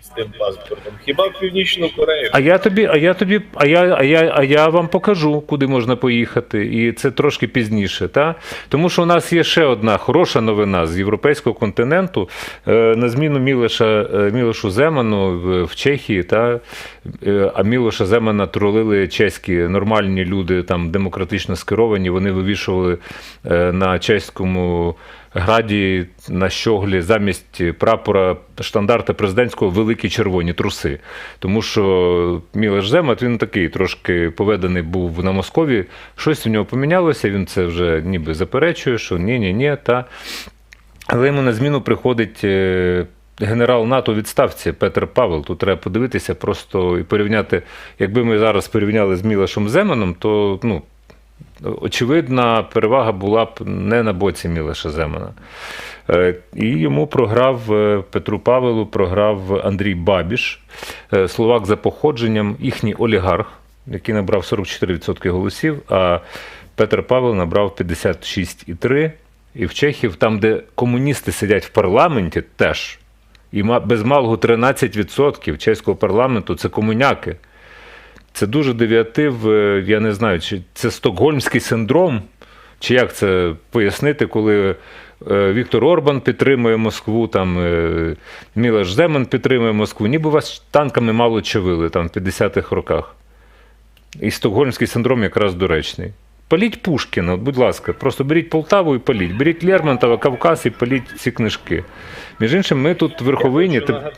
з тим паспортом. Хіба в Північну Корею? А я тобі, а я тобі, а я, а я, а я вам покажу, куди можна поїхати, і це трошки пізніше. Та? Тому що у нас є ще одна хороша новина з європейського континенту. Е, на зміну Мілоша, е, Мілошу Земану в, Чехії, та, е, а Мілоша Земана тролили чеські нормальні люди, там демократично скеровані. Вони вивішували на чеському граді на щоглі замість прапора штандарта президентського великі червоні труси. Тому що Мілеш Земат він такий трошки поведений був на Москові. Щось у нього помінялося. Він це вже ніби заперечує, що ні, ні, ні. Та. Але йому на зміну приходить. е, Генерал НАТО відставці Петр Павел. Тут треба подивитися просто і порівняти. Якби ми зараз порівняли з Мілешем Земаном, то ну, очевидна перевага була б не на боці Мілеша Земана. Е, І йому програв е, Петру Павелу, програв Андрій Бабіш, е, словак за походженням, їхній олігарх, який набрав 44% голосів, а Петр Павел набрав 56,3%. І в Чехів, там, де комуністи сидять в парламенті, теж. І без малого 13% чеського парламенту це комуняки. Це дуже девіатив, е, я не знаю, чи це стокгольмський синдром, чи як це пояснити, коли е, Віктор Орбан підтримує Москву, там е, Мілеш Земан підтримує Москву, ніби вас танками мало чавили там в 50-х роках. І стокгольмський синдром якраз доречний. Паліть Пушкіна, будь ласка, просто беріть Полтаву і паліть. Беріть Лермонтова, Кавказ і паліть ці книжки. Між іншим, ми тут в верховині. Нагад-